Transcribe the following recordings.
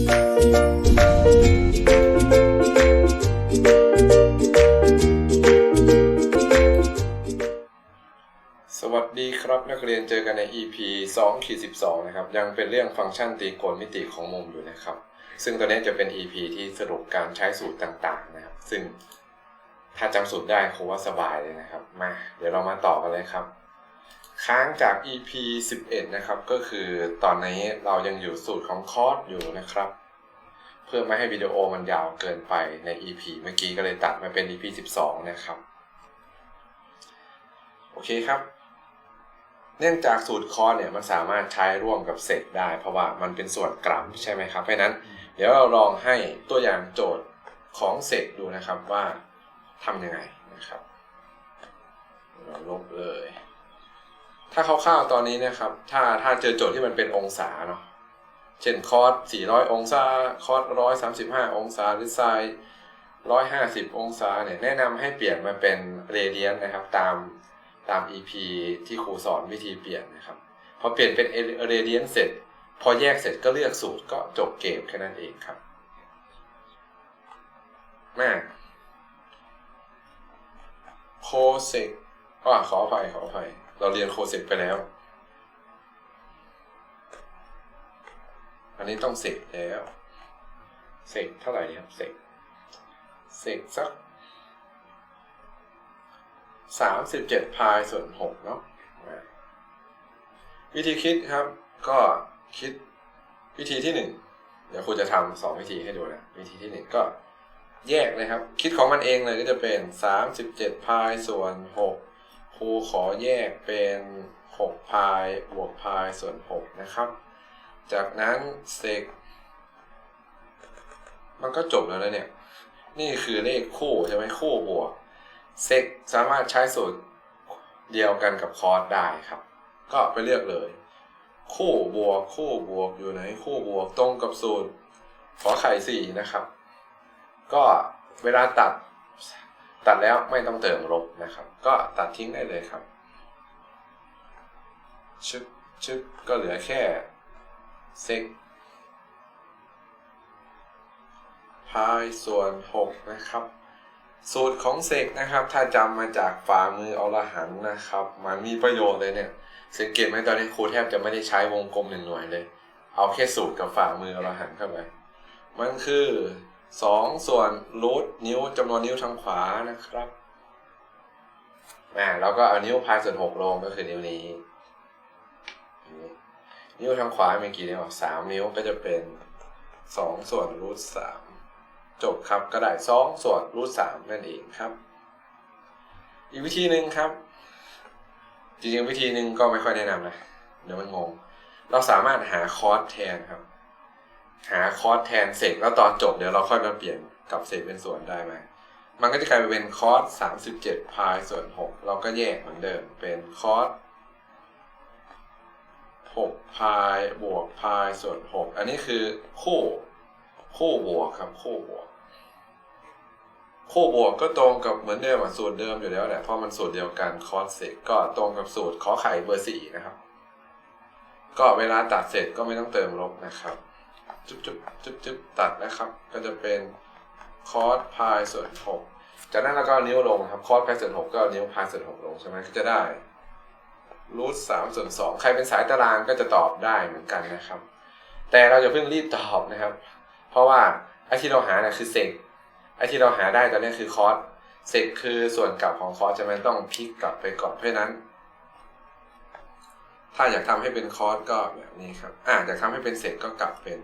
สวัสดีครับนักเรียนเจอกันใน EP 2ขีด12 นะครับ ยังเป็นเรื่องฟังก์ชันตีโกณมิติของมุมอยู่นะครับ ซึ่งตัวนี้จะเป็น EP ที่สรุปการใช้สูตรต่างๆนะครับ ซึ่งถ้าจำสูตรได้คงว่าสบายเลยนะครับ มา เดี๋ยวเรามาต่อกันเลยครับ ค้างจาก EP 11 นะครับ ก็คือตอนนี้เรายังอยู่สูตรของคอร์สอยู่นะครับ เพื่อไม่ให้วิดีโอมันยาวเกินไปใน EP เมื่อกี้ก็เลยตัดมาเป็น EP 12 นะครับ โอเคครับ เนื่องจากสูตรคอร์สเนี่ยมันสามารถใช้ร่วมกับเศษได้ เพราะว่ามันเป็นส่วนกรัมใช่ไหมครับ เพราะนั้นเดี๋ยวเราลองให้ตัวอย่างโจทย์ของเศษดูนะครับว่าทำยังไงนะครับ เราลบเลย ถ้าคร่าวๆตอนนี้นะครับ ถ้าถ้าเจอโจทย์ที่มันเป็นองศาเนาะเช่นคอร์ส400 องศา คอร์ส135 องศา หรือไซน์150 องศาเนี่ย แนะนำให้เปลี่ยนมาเป็นเรเดียนนะครับ ตามตาม EP ที่ครูสอนวิธีเปลี่ยนนะครับ พอเปลี่ยนเป็นเรเดียนเสร็จ พอแยกเสร็จก็เลือกสูตรก็จบเกมแค่นั้นเองครับมาโคเซกอ่าขออภัยขออภัย เราเรียนโคเซกไปแล้ว อันนี้ต้องเสกแล้ว เสกเท่าไหร่ครับ เสก เสกสักสามสิบเจ็ดพายส่วนหกเนาะ วิธีคิดครับ ก็คิดวิธีที่หนึ่งเดี๋ยวครูจะทำสองวิธีให้ดูนะ วิธีที่หนึ่งก็แยกเลยครับ คิดของมันเองเลยก็จะเป็นสามสิบเจ็ดพายส่วนหก รูขอแยกเป็นหกพายบวกพายส่วนหกนะครับ จากนั้นเซกมันก็จบแล้วนะเนี่ย นี่คือเลขคู่ใช่ไหมคู่บวกเซกสามารถใช้สูตรเดียวกันกับคอร์สได้ครับ ก็ไปเลือกเลย คู่บวกคู่บวกอยู่ไหนคู่บวกตรงกับสูตรขอไข่สี่นะครับ ก็เวลาตัด ตัดแล้วไม่ต้องเติมลบนะครับ ก็ตัดทิ้งได้เลยครับชึบชึบก็เหลือแค่เซกพายส่วน 6 นะครับ สูตรของเซกนะครับ ถ้าจำมาจากฝ่ามืออรหันนะครับ มันมีประโยชน์เลยเนี่ย สังเกตไหมตอนนี้ครูแทบจะไม่ได้ใช้วงกลมหนึ่งหน่วยเลย เอาแค่สูตรกับฝ่ามืออรหันเข้าไป มันคือ 2 ส่วนรูทนิ้วจำนวนนิ้วทางขวานะครับอ่าแล้วก็เอานิ้วพายส่วน6ลงก็คือนิ้วนี้ นิ้วทางขวามีกี่นิ้วสามนิ้วก็จะเป็นสองส่วนรูทสามจบครับก็ได้สองส่วนรูทสามนั่นเองครับ อีกวิธีหนึ่งครับ จริงๆวิธีหนึ่งก็ไม่ค่อยแนะนำนะ เดี๋ยวมันงง เราสามารถหาคอร์สแทนครับ หาคอร์สแทนเสร็จแล้วตอนจบเดี๋ยวเราค่อยมาเปลี่ยนกับเศษเป็นส่วนได้ไหมมันก็จะกลายเป็นคอร์สสามสิบเจ็ดพายส่วนหกเราก็แยกเหมือนเดิมเป็นคอร์ส6พายบวกพายส่วน 6 อันนี้คือคู่คู่บวกครับคู่บวก คู่บวกก็ตรงกับเหมือนเดิมอะสูตรเดิมอยู่แล้วแหละเพราะมันสูตรเดียวกันคอสเซกก็ตรงกับสูตรขอไข่เบอร์สี่นะครับ ก็เวลาตัดเสร็จก็ไม่ต้องเติมลบนะครับ จุ๊บจุ๊บจุ๊บจุ๊บตัดนะครับ ก็จะเป็นคอสพายส่วน6จากนั้นเราก็นิ้วลงครับคอสพายส่วน6ก็นิ้วพายส่วน6ลงใช่ไหมก็จะได้รูทสามส่วนสองใครเป็นสายตารางก็จะตอบได้เหมือนกันนะครับ แต่เราจะเพิ่งรีบตอบนะครับ เพราะว่าไอ้ที่เราหาเนี่ยคือเซกไอ้ที่เราหาได้ตอนนี้คือคอสเซกคือส่วนกลับของคอสจะมันต้องพลิกกลับไปก่อนเพราะนั้น ถ้าอยากทำให้เป็นคอสก็แบบนี้ครับอ่าอยากทำให้เป็นเซกก็กลับเป็น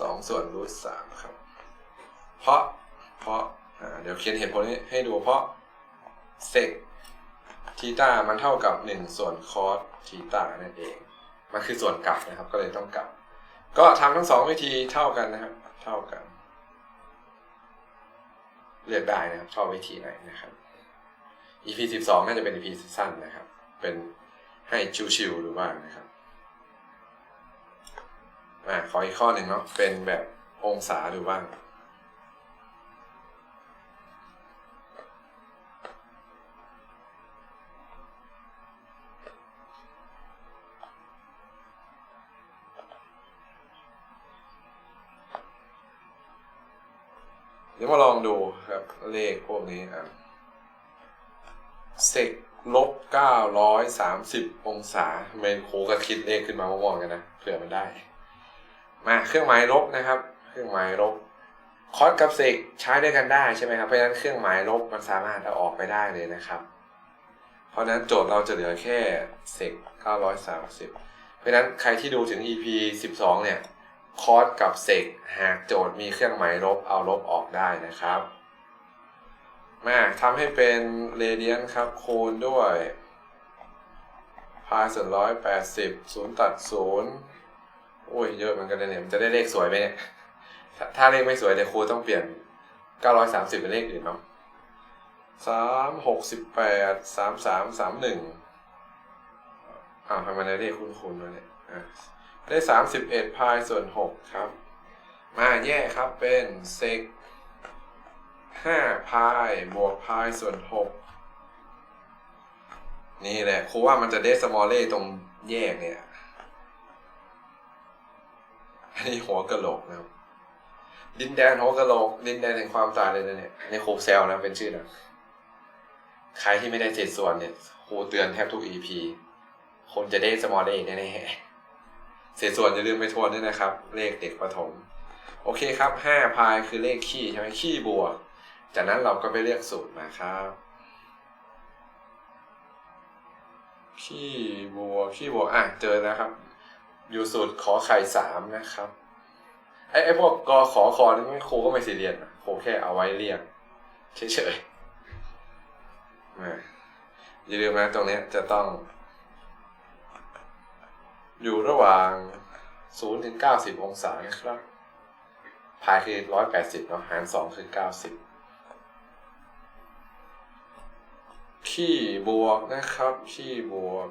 สองส่วนรูทสามครับ เพราะ เพราะเดี๋ยวเขียนเหตุผลให้ดูเพราะเซกทีตามันเท่ากับ1ส่วนคอสทีตานั่นเอง มันคือส่วนกลับนะครับ ก็เลยต้องกลับ ก็ทำทั้งสองวิธีเท่ากันนะครับ เท่ากัน เลือกได้นะครับชอบวิธีไหนนะครับ EP 12น่าจะเป็น EP สั้นนะครับ เป็นให้ชิวๆดูบ้างนะครับ อ่าขออีกข้อหนึ่งเนาะเป็นแบบองศาดูบ้าง เดี๋ยวมาลองดูครับเลขพวกนี้อะเซกลบเก้าร้อยสามสิบองศาเมนโคก็คิดเลขขึ้นมามองกันนะเผื่อมันได้ มาเครื่องหมายลบนะครับ เครื่องหมายลบคอสกับเซกใช้ด้วยกันได้ใช่ไหมครับ เพราะฉะนั้นเครื่องหมายลบมันสามารถเอาออกไปได้เลยนะครับ เพราะฉะนั้นโจทย์เราจะเหลือแค่เซก930 เพราะฉะนั้นใครที่ดูถึง EP 12 เนี่ยคอสกับเซกหากโจทย์มีเครื่องหมายลบเอาลบออกได้นะครับ มาทำให้เป็นเรเดียนครับคูณด้วยพายส่วนร้อยแปดสิบศูนย์ตัดศูนย์ อ้ยเยอะเหมือนกันเนี่ยมันจะได้เลขสวยไหมเนี่ยถ้าเลขไม่สวยเดี๋ยวครูต้องเปลี่ยน 930 เป็นเลขอื่นเนาะสามหกสิบแปดสามสามสามหนึ่งอ้าวทำไมได้เลขคุ้นๆวะเนี่ยได้สามสิบเอ็ดพายส่วนหกครับ มาแยกครับเป็นเซกห้าพายบวกพายส่วนหกนี่แหละครูว่ามันจะเดสมอลเล่ตรงแยกเนี่ย นนี้หัวกะโหลกนะครับ ดินแดนหัวกะโหลก ดินแดนแห่งความตายเลยนะเนี่ย ในครูเซลนะเป็นชื่อนะใครที่ไม่ได้เศษส่วนเนี่ยครูเตือนแทบทุก EP คนจะได้สมอลเล่แน่ๆเศษส่วนอย่าลืมไปทวนด้วยนะครับ เลขเด็กประถม โอเคครับห้าพายคือเลขขี้ใช่ไหมขี้บวก จากนั้นเราก็ไปเรียกสูตรมาครับขี้บวกขี้บวกอะเจอแล้วครับ อยู่สูตรขอไข่สามนะครับ ไอ้ไอ้พวกกอขอคอนี่ครูก็ไม่ซีเรียนครูแค่เอาไว้เรียกเฉยๆอย่าลืมนะตรงนี้จะต้อง อยู่ระหว่างศูนย์ถึงเก้าสิบองศานะครับพายคือร้อยแปดสิบเนาะหารสองคือเก้าสิบขี้บวกนะครับขี้บวก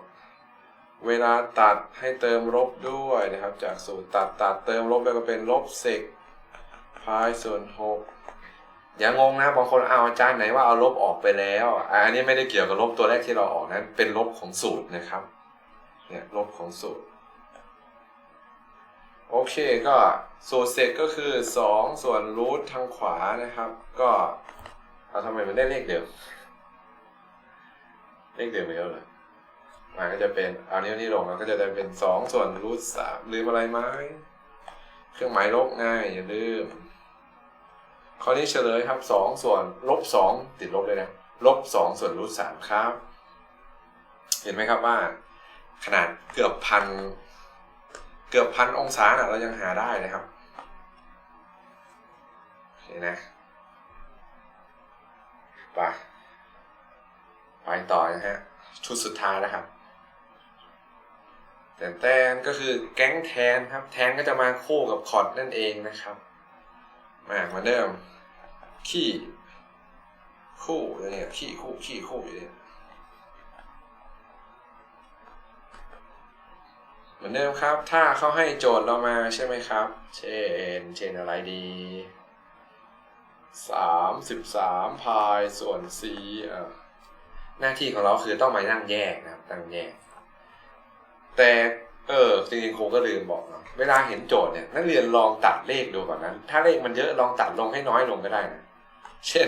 เวลาตัดให้เติมลบด้วยนะครับ จากสูตรตัดตัดเติมลบแล้วก็เป็นลบเซกพายส่วนหกอย่างงงนะบางคนเอาอาจารย์ไหนว่าเอาลบออกไปแล้วอันนี้ไม่ได้เกี่ยวกับลบตัวแรกที่เราออกนะเป็นลบของสูตรนะครับเนี่ยลบของสูตรโอเคก็สูตรเสร็จก็คือ 2 ส่วนรูททางขวานะครับ ก็เอาทำไมมันได้เลขเดิมเลขเดิมไปแล้วเหรอ มันก็จะเป็นเอานิ้วนี้ลงมันก็จะได้เป็น2ส่วนรูทสามลืมอะไรไหมเครื่องหมายลบง่ายอย่าลืมข้อนี้เฉลยครับ2ส่วนลบ2ติดลบเลยนะลบ2ส่วนรูทสามครับ เห็นไหมครับว่า ขนาดเกือบพันเกือบพันองศาน่ะเรายังหาได้นะครับโอเคนะไปไปต่อนะฮะชุดสุดท้ายนะครับ แต่แตนก็คือแก๊งแทนครับ แทนก็จะมาคู่กับคอร์ดนั่นเองนะครับ มาเหมือนเดิม ขี้ คู่อย่างเนี่ยขี้คู่ขี้คู่อยู่เนี่ยเหมือนเดิมครับ ถ้าเขาให้โจทย์เรามาใช่ไหมครับ เช่น เช่นอะไรดีสามสิบสามพายส่วนสี่หน้าที่ของเราคือต้องมานั่งแยกนะครับนั่งแยก แต่เออจริงๆครูก็ลืมบอกเนาะเวลาเห็นโจทย์เนี่ยนักเรียนลองตัดเลขดูก่อนนั้น ถ้าเลขมันเยอะลองตัดลงให้น้อยลงก็ได้นะเช่น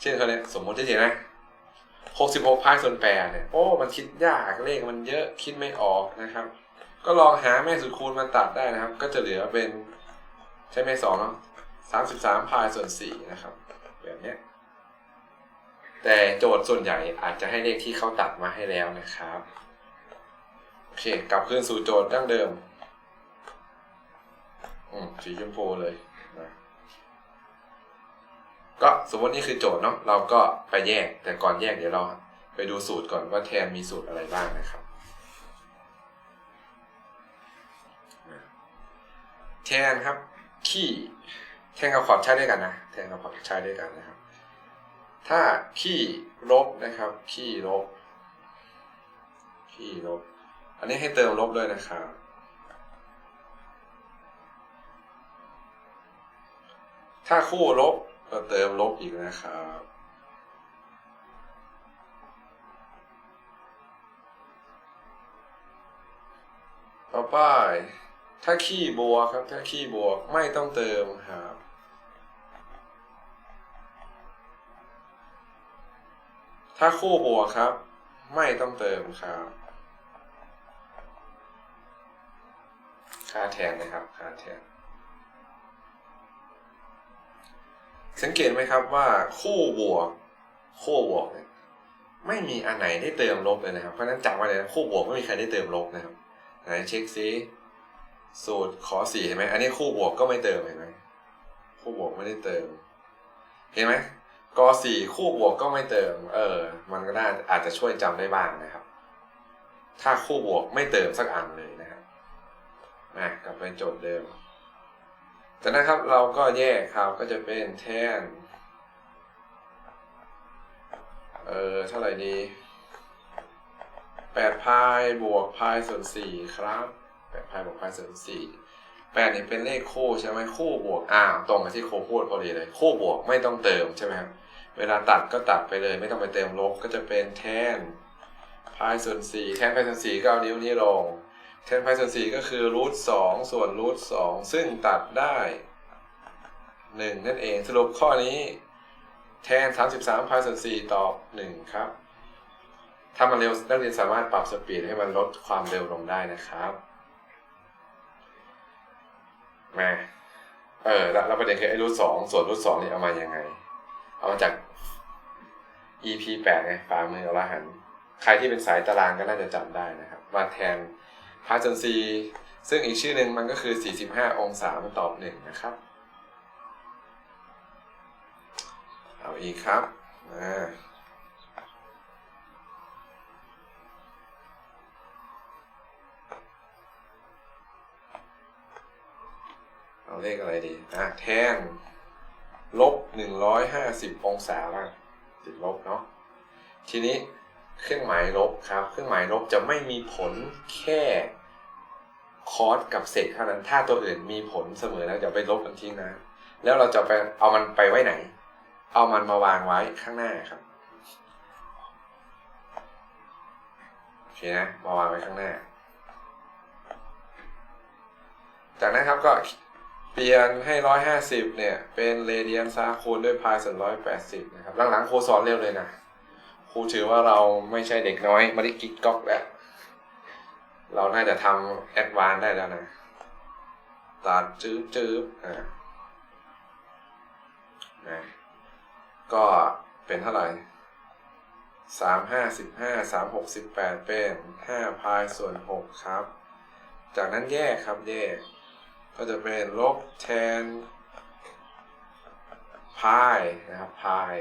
เช่นเขาเนี่ยสมมติเฉยๆนะหกสิบหกพายส่วนแปดเนี่ยโอ้มันคิดยากเลขมันเยอะคิดไม่ออกนะครับ ก็ลองหาแม่สุดคูณมาตัดได้นะครับ ก็จะเหลือเป็นใช่ไหมสองเนาะสามสิบสามพายส่วนสี่นะครับ แบบเนี้ยแต่โจทย์ส่วนใหญ่อาจจะให้เลขที่เขาตัดมาให้แล้วนะครับ เค กลับคืนสู่โจทย์ดั้งเดิม อืมสีชมพูเลยนะก็สมมตินี่คือโจทย์เนาะเราก็ไปแยก แต่ก่อนแยกเดี๋ยวเราไปดูสูตรก่อนว่าแทนมีสูตรอะไรบ้างนะครับ แทนครับ ขี้แทนกับขอบใช้ด้วยกันนะแทนกับขอบใช้ด้วยกันนะครับ ถ้าขี้ลบนะครับ ขี้ลบ ขี้ลบ อันนี้ให้เติมลบด้วยนะครับ ถ้าคู่ลบก็เติมลบอีกนะครับต่อไป ถ้าขี้บัวครับ ถ้าขี้บวกไม่ต้องเติมครับ ถ้าคู่บัวครับ ไม่ต้องเติมครับ ค่าแทนนะครับ ค่าแทน สังเกตไหมครับว่าคู่บวก คู่บวกเนี่ยไม่มีอันไหนได้เติมลบเลยนะครับ เพราะนั้นจำไว้เลยนะคู่บวกไม่มีใครได้เติมลบนะครับไหนเช็คซิสูตรขอสี่เห็นไหมอันนี้คู่บวกก็ไม่เติมเห็นไหมคู่บวกไม่ได้เติม เห็นไหมกสี่คู่บวกก็ไม่เติม เออ มันก็น่าอาจจะช่วยจำได้บ้างนะครับ ถ้าคู่บวกไม่เติมสักอันเลย นะกลับไปโจทย์เดิม จากนั้นครับเราก็แยกครับก็จะเป็นแทน เออเท่าไหร่ดีแปดพายบวกพายส่วนสี่ครับแปดพายบวกพายส่วนสี่แปดนี่เป็นเลขคู่ใช่ไหมคู่บวกอ้าวตรงกับที่โคพูดพอดีเลย คู่บวกไม่ต้องเติมใช่ไหมครับเวลาตัดก็ตัดไปเลย ไม่ต้องไปเติมลบก็จะเป็นแทนพายส่วนสี่แทนพายส่วนสี่ก็เอานิ้วนี้ลง แทนพายส่วนสี่ก็คือรูทสองส่วนรูทสองซึ่งตัดได้หนึ่งนั่นเองสรุปข้อนี้ แทน 33พายส่วน4ตอบ 1 ครับ ถ้ามันเร็วนักเรียนสามารถปรับสปีดให้มันลดความเร็วลงได้นะครับมาเออแล้วประเด็นคือไอ้รูทสองส่วนรูทสองนี่เอามายังไง เอามาจาก EP 8ไงฝ่ามืออรหันใครที่เป็นสายตารางก็น่าจะจำได้นะครับว่าแทน พายส่วน4ซึ่งอีกชื่อหนึ่งมันก็คือ 45 องศามันตอบ1นะครับ เอาอีกครับเอาเลขอะไรดี อะ แทน ลบหนึ่งร้อยห้าสิบองศาบ้างติดลบเนาะทีนี้ เครื่องหมายลบครับ เครื่องหมายลบจะไม่มีผลแค่คอสกับเศษเท่านั้น ถ้าตัวอื่นมีผลเสมอแล้วเดี๋ยวไปลบกันทิ้งนะ แล้วเราจะไปเอามันไปไว้ไหน เอามันมาวางไว้ข้างหน้าครับโอเคนะ มาวางไว้ข้างหน้า จากนั้นครับก็เปลี่ยนให้ร้อยห้าสิบเนี่ย เป็นเรเดียนซาคูณด้วยพายส่วนร้อยแปดสิบนะครับ หลังๆคสอนเร็วเลยนะ ครูถือว่าเราไม่ใช่เด็กน้อยไม่ได้กิ๊กก๊อกแล้วเราน่าจะทำแอดวานได้แล้วนะตัดจื๊บจื๊บอ่านะก็เป็นเท่าไหร่สามห้าสิบห้าสามหกสิบแปดเป็นห้าพายส่วนหกครับ จากนั้นแยกครับแยก ก็จะเป็นลบแทนพายนะครับพาย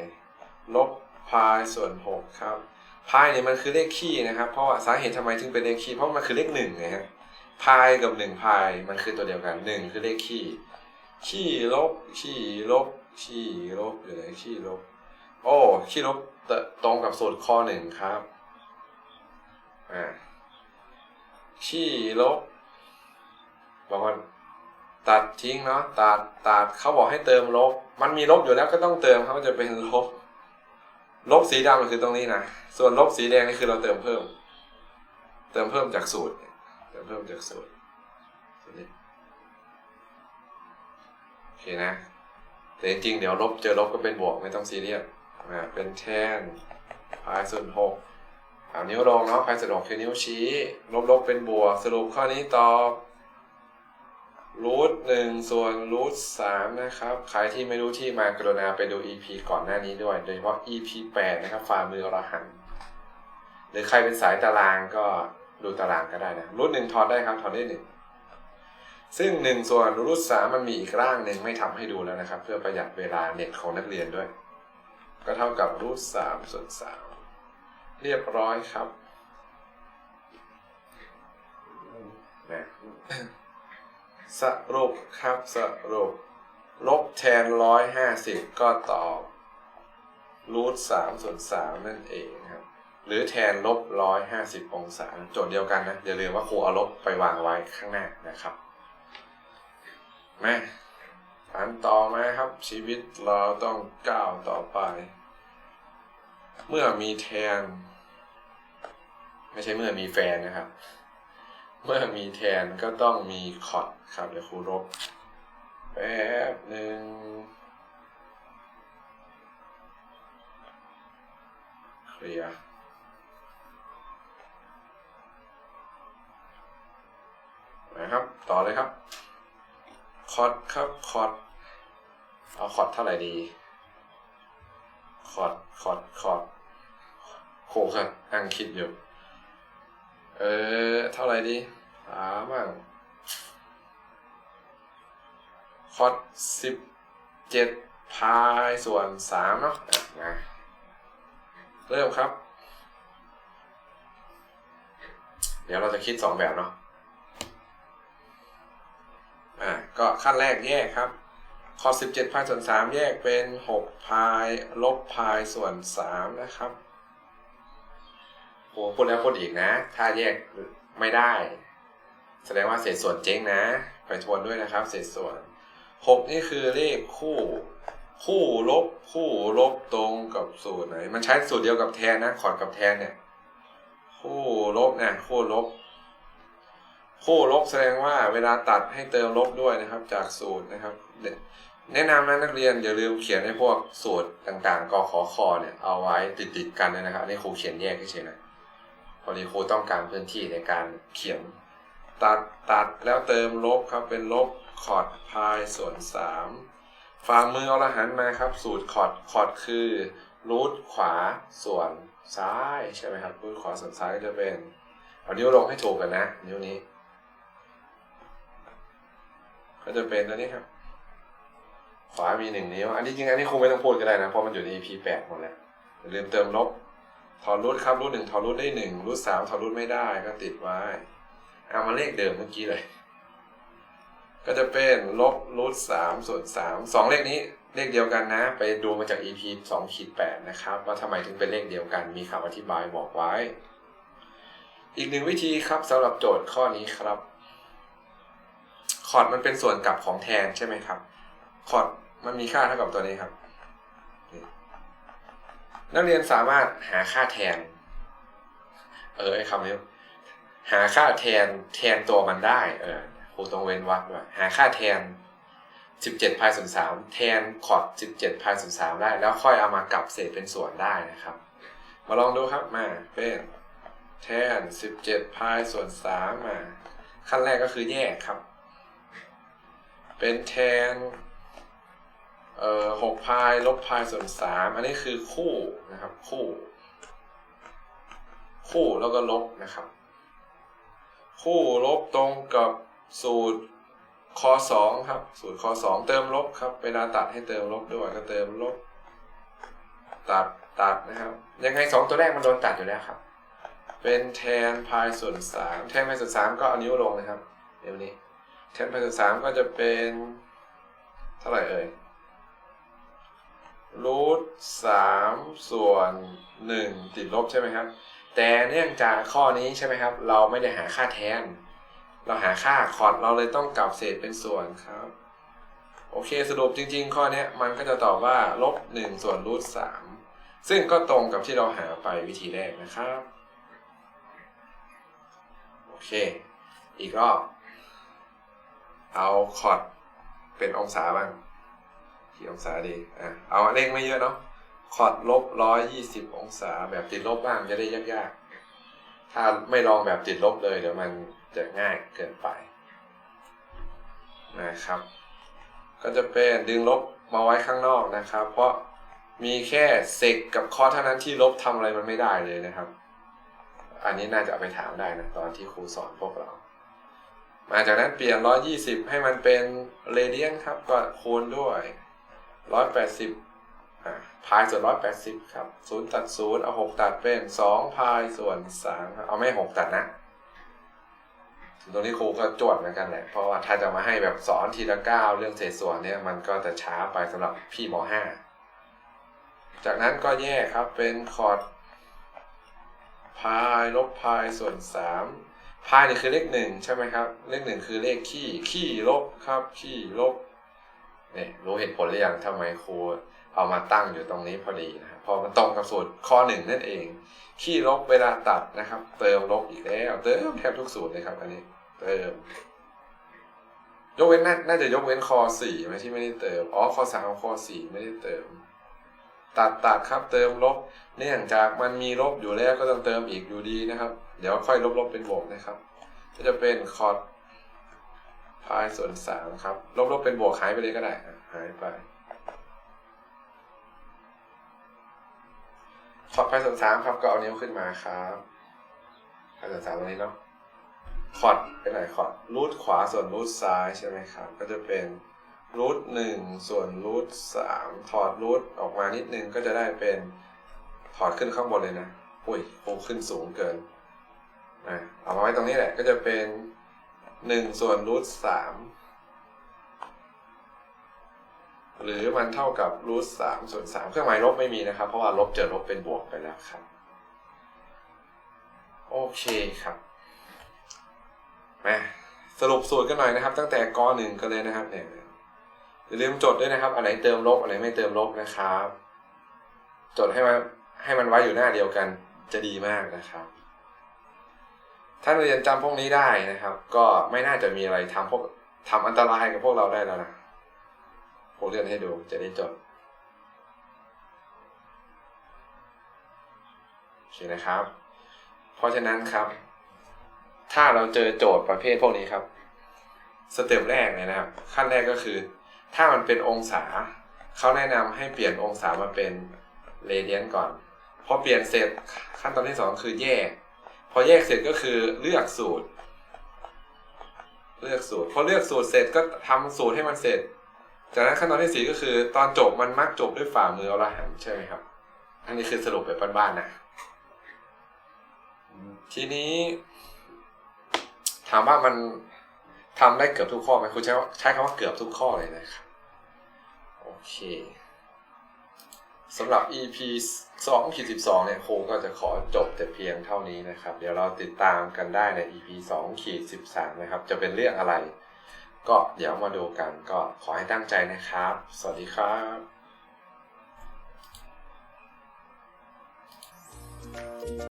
ลบ พายส่วนหกครับพายเนี่ยมันคือเลขคี่นะครับ เพราะว่าสาเหตุทำไมถึงเป็นเลขคี่เพราะมันคือเลขหนึ่งไงฮะพายกับหนึ่งพายมันคือตัวเดียวกันหนึ่งคือเลขคี่คี่ลบคี่ลบขี้ลบหรืออะไรขี้ลบ โอ้ขี้ลบตรงกับสูตรข้อหนึ่งครับอ่าขี้ลบบอกว่าตัดทิ้งเนาะตัดตัดเขาบอกให้เติมลบ มันมีลบอยู่แล้วก็ต้องเติมเขาจะเป็นลบ ลบสีดำคือตรงนี้นะ ส่วนลบสีแดงนี่คือเราเติมเพิ่ม เติมเพิ่มจากสูตร เติมเพิ่มจากสูตรโอเคนะ แต่จริงๆ เดี๋ยวลบเจอลบก็เป็นบวกไม่ต้องซีเรียสเป็นแทนพายส่วนหกเอานิ้วลงเนาะพายส่วนหกคือนิ้วชี้ ลบลบเป็นบวก สรุปข้อนี้ตอบ รูทหนึ่งส่วนรูทสามนะครับ ใครที่ไม่รู้ที่มากรุณาไปดู EP ก่อนหน้านี้ด้วย โดยเฉพาะ EP 8นะครับฝ่ามืออรหันต์หรือใครเป็นสายตารางก็ดูตารางก็ได้นะรูทหนึ่งถอดได้ครับถอดได้หนึ่งซึ่งหนึ่งส่วนรูทสามมันมีอีกร่างหนึ่งไม่ทำให้ดูแล้วนะครับ เพื่อประหยัดเวลาเน็ตของนักเรียนด้วย ก็เท่ากับรูทสามส่วนสามเรียบร้อยครับนะ สรุปครับสรุป ลบแทนร้อยห้าสิบก็ตอบรูทสามส่วนสามนั่นเองครับ หรือแทนลบร้อยห้าสิบองศาโจทย์เดียวกันนะ อย่าลืมว่าครูเอาลบไปวางไว้ข้างหน้านะครับมาอันต่อมาครับ ชีวิตเราต้องก้าวต่อไป เมื่อมีแทน ไม่ใช่เมื่อมีแฟนนะครับ เมื่อมีแทนก็ต้องมีคอร์ดครับเดี๋ยวครูลบแป๊บหนึ่งเคลียร์นะครับ ต่อเลยครับ คอร์ดครับ คอร์ดเอาคอร์ดเท่าไหร่ดี คอร์ดคอร์ดคอร์ดโหครับอังคิดอยู่ เออ เท่าไหร่ดีสาบ้างคอร์ดสิบเจ็ดพายส่วนสามเนาะอะเริ่มครับ เดี๋ยวเราจะคิดสองแบบเนาะอ่าก็ขั้นแรกแยกครับคอ17พายส่วน3แยกเป็น6พายลบพายส่วน3นะครับ โหพูดแล้วพูดอีกนะ ถ้าแยกไม่ได้ แสดงว่าเศษส่วนเจ๊งนะ ไปทวนด้วยนะครับ เศษส่วน6นี่คือเลขคู่ คู่ลบ คู่ลบตรงกับสูตรไหน มันใช้สูตรเดียวกับแทนนะคอดกับแทนเนี่ย คู่ลบเนี่ยคู่ลบ คู่ลบแสดงว่าเวลาตัดให้เติมลบด้วยนะครับ จากสูตรนะครับแนะนำนะนักเรียนอย่าลืมเขียนในพวกสูตรต่างๆกขอคอเนี่ยเอาไว้ติดๆกันเลยนะครับนนี่ครูเขียนแยกเฉยๆนะ พอดีครูต้องการพื้นที่ในการเขียนตัดตัดแล้วเติมลบครับเป็นลบคอร์ดพายส่วน3ฝ่ามือเอาละหันมาครับ สูตรคอร์ดคอร์ดคือรูทขวาส่วนซ้ายใช่ไหมครับรูทขวาส่วนซ้ายก็จะเป็นเอานิ้วลงให้ถูกกันนะ นิ้วนี้ ก็จะเป็นตัวนี้ครับ ขวามีหนึ่งนิ้ว อันนี้จริงอันนี้คงไม่ต้องพูดก็ได้นะ เพราะมันอยู่ใน EP แปดหมดแล้วอย่าลืมเติมลบ ถอรูทครับรูทหนึ่งถอรูทได้หนึ่งรูทสามถอรูทไม่ได้ก็ติดไว้เอามาเลขเดิมเมื่อกี้เลย ก็จะเป็นลบรูทสามส่วนสามสองเลขนี้เลขเดียวกันนะ ไปดูมาจาก EP สองขีดแปดนะครับ ว่าทำไมถึงเป็นเลขเดียวกัน มีคำอธิบายบอกไว้ อีกหนึ่งวิธีครับสำหรับโจทย์ข้อนี้ครับ คอร์ดมันเป็นส่วนกลับของแทนใช่ไหมครับ คอร์ดมันมีค่าเท่ากับตัวนี้ครับ นักเรียนสามารถหาค่าแทน เออไอ้คำนี้หาค่าแทนแทนตัวมันได้ เออครูต้องเว้นวรรคด้วยหาค่าแทน 17พายส่วน3แทนคอร์ด17พายส่วน3ได้ แล้วค่อยเอามากลับเศษเป็นส่วนได้นะครับ มาลองดูครับมาเป็นแทน 17พายส่วน3มา ขั้นแรกก็คือแยกครับ เป็นแทน เอ่อหกพายลบพายส่วนสามอันนี้คือคู่นะครับคู่ คู่แล้วก็ลบนะครับ คู่ลบตรงกับสูตรคอสองครับ สูตรคอสองเติมลบครับ เวลาตัดให้เติมลบด้วยก็เติมลบ ตัดตัดนะครับ ยังไงสองตัวแรกมันโดนตัดอยู่แล้วครับ เป็นแทนพายส่วนสามแทนพายส่วนสามก็เอานิ้วลงนะครับ เดี๋ยวนี้ แทนพายส่วนสามก็จะเป็น เท่าไหร่เอ่ย รูทสามส่วนหนึ่งติดลบใช่ไหมครับ แต่เนื่องจากข้อนี้ใช่ไหมครับ เราไม่ได้หาค่าแทน เราหาค่าคอร์ดเราเลยต้องกลับเศษเป็นส่วนครับ โอเคสรุปจริง ๆ ข้อนี้มันก็จะตอบว่าลบหนึ่งส่วนรูทสามซึ่งก็ตรงกับที่เราหาไปวิธีแรกนะครับ โอเค อีกรอบ เอาคอร์ดเป็นองศาบ้าง กี่องศาดีอะเอาเลขไม่เยอะเนาะคอร์ดลบร้อยยี่สิบองศาแบบติดลบบ้างจะได้ยากๆ ถ้าไม่ลองแบบติดลบเลยเดี๋ยวมันจะง่ายเกินไปนะครับ ก็จะเป็นดึงลบมาไว้ข้างนอกนะครับ เพราะมีแค่เซกกับคอเท่านั้นที่ลบทำอะไรมันไม่ได้เลยนะครับ อันนี้น่าจะเอาไปถามได้นะตอนที่ครูสอนพวกเรา มาจากนั้นเปลี่ยน 120 ให้มันเป็นเรเดียนครับก็คูณด้วย ร้อยแปดสิบพายส่วนร้อยแปดสิบครับศูนย์ตัดศูนย์เอาหกตัดเป็นสองพายส่วนสามเอาไม่หกตัดนะตรงนี้ครูก็จวดเหมือนกันแหละ เพราะว่าถ้าจะมาให้แบบสอนทีละเก้าเรื่องเศษส่วนเนี่ยมันก็จะช้าไปสำหรับพี่มห้าจากนั้นก็แยกครับเป็นคอร์ดพายลบพายส่วนสามพายนี่คือเลขหนึ่งใช่ไหมครับ เลขหนึ่งคือเลขขี้ขี้ลบครับขี้ลบ เนี่ยรู้เหตุผลหรือยังทำไมครูเอามาตั้งอยู่ตรงนี้พอดีนะครับพอมันตรงกับสูตรข้อหนึ่งนั่นเอง ขี้ลบเวลาตัดนะครับ เติมลบอีกแล้ว เติมแทบทุกสูตรเลยครับ อันนี้ เติม ยกเว้นน่าจะยกเว้นคอสี่ไหมที่ไม่ได้เติมอ๋อคอสามคอสี่ไม่ได้เติม ตัดตัดครับ เติมลบ เนื่องจากมันมีลบอยู่แล้วก็ต้องเติมอีกอยู่ดีนะครับ เดี๋ยวค่อยลบลบเป็นบวกนะครับ ก็จะเป็นคอร์ พายส่วนสามครับ ลบลบเป็นบวกหายไปเลยก็ได้อะหายไปคอร์ดพายส่วนสามครับก็เอานิ้วขึ้นมาครับพายส่วนสามตรงนี้เนาะคอร์ดเป็นไหนคอร์ดรูทขวาส่วนรูทซ้ายใช่ไหมครับ ก็จะเป็นรูทหนึ่งส่วนรูทสามถอดรูทออกมานิดนึงก็จะได้เป็นถอดขึ้นข้างบนเลยนะ อุ้ยโค้งขึ้นสูงเกินอะเอามาไว้ตรงนี้แหละก็จะเป็น หนึ่งส่วนรูทสามหรือมันเท่ากับรูทสามส่วนสามเครื่องหมายลบไม่มีนะครับ เพราะว่าลบเจอลบเป็นบวกไปแล้วครับ โอเคครับมาสรุปสูตรกันหน่อยนะครับ ตั้งแต่กหนึ่งกันเลยนะครับเนี่ยอย่าลืมจดด้วยนะครับอันไหนเติมลบอันไหนไม่เติมลบนะครับ จดให้มันให้มันไว้อยู่หน้าเดียวกันจะดีมากนะครับ ถ้าเรียนจำพวกนี้ได้นะครับ ก็ไม่น่าจะมีอะไรทำพวกทำอันตรายกับพวกเราได้แล้วนะผมเรียนให้ดูจะได้จดโอเคนะครับ เพราะฉะนั้นครับ ถ้าเราเจอโจทย์ประเภทพวกนี้ครับ สเต็ปแรกเลยนะครับ ขั้นแรกก็คือ ถ้ามันเป็นองศาเขาแนะนำให้เปลี่ยนองศามาเป็นเรเดียนก่อนพอเปลี่ยนเสร็จขั้นตอนที่สองคือแยก พอแยกเสร็จก็คือเลือกสูตร เลือกสูตร พอเลือกสูตรเสร็จก็ทำสูตรให้มันเสร็จ จากนั้นขั้นตอนที่สี่ก็คือ ตอนจบมันมักจบด้วยฝ่ามืออรหันใช่ไหมครับ อันนี้คือสรุปแบบบ้านๆนะ ทีนี้ ถามว่ามันทำได้เกือบทุกข้อไหมคุณใช้ใช้คำว่าเกือบทุกข้อเลยนะครับ โอเค สำหรับ EP 2ขีด12 เนี่ยคงก็จะขอจบแต่เพียงเท่านี้นะครับ เดี๋ยวเราติดตามกันได้ใน EP 2ขีด13 นะครับ จะเป็นเรื่องอะไร ก็เดี๋ยวมาดูกันก็ขอให้ตั้งใจนะครับ สวัสดีครับ